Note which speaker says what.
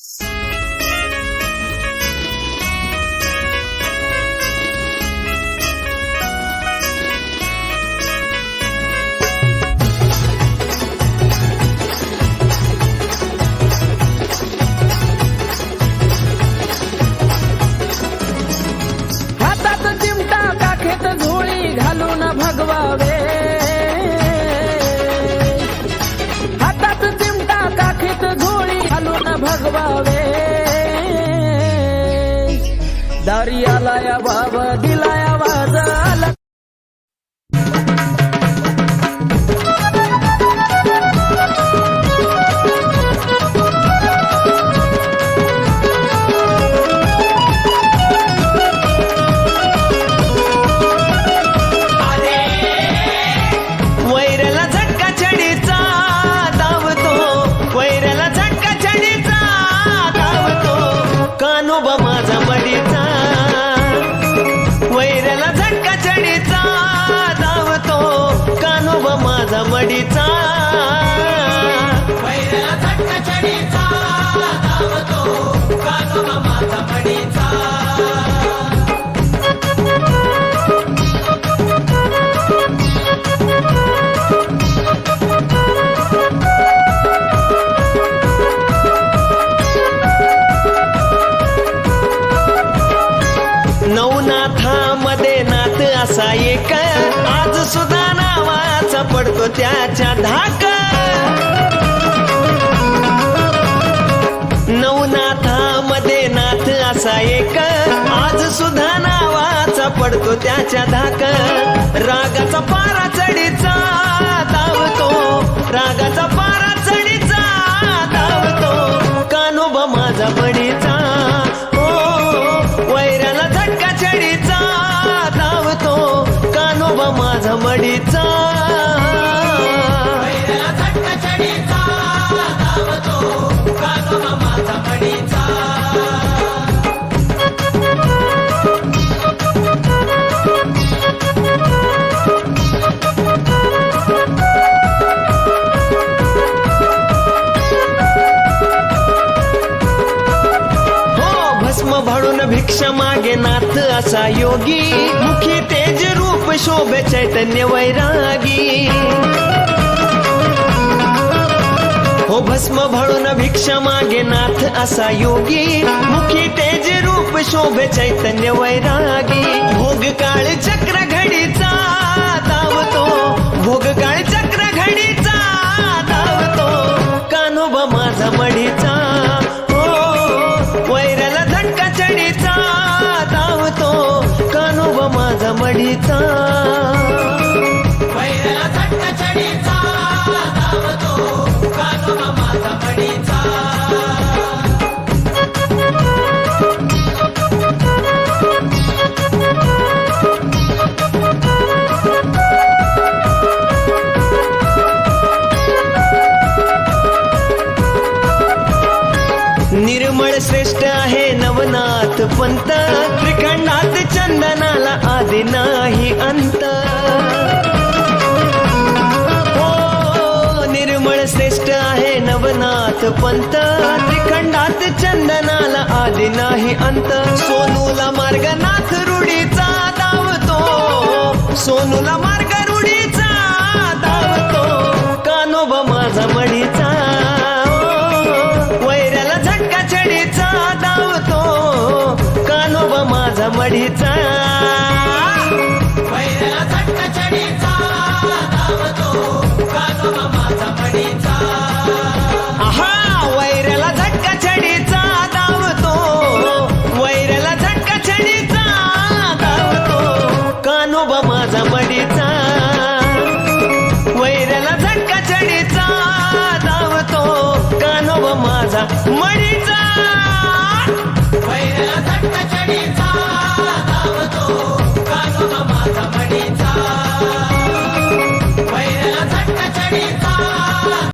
Speaker 1: Peace. घालून भगवावे दारी दिला बाब
Speaker 2: कानोबा माझा मडीचा वैऱ्याला झटका छडीचा धावतो कानोबा माझा मडीचा असा एक आज सुद्धा नावाचा पडतो त्याच्या धाक. नवनाथामध्ये नाथ असा एक आज सुद्धा नावाचा पडतो त्याच्या धाक. रागाचा पारा चढीचा. हो, भस्म भाडून भिक्षा मागे नाथ असा योगी. मुखी ते रूप शोभे चैतन्य वैरागी. हो भस्म भळून भिक्षा मागे नाथ असा योगी. मुखी तेज रूप शोभे चैतन्य वैरागी. भोग काळ चक्र माझा श्रेष्ठ आहे नवनाथ पंत त्रिखंडात चंदनाला आधी नाही अंत. हो निर्मळ श्रेष्ठ आहे नवनाथ पंत त्रिखंडात चंदनाला आधी नाही अंत. सोनूला मार्ग मडीचा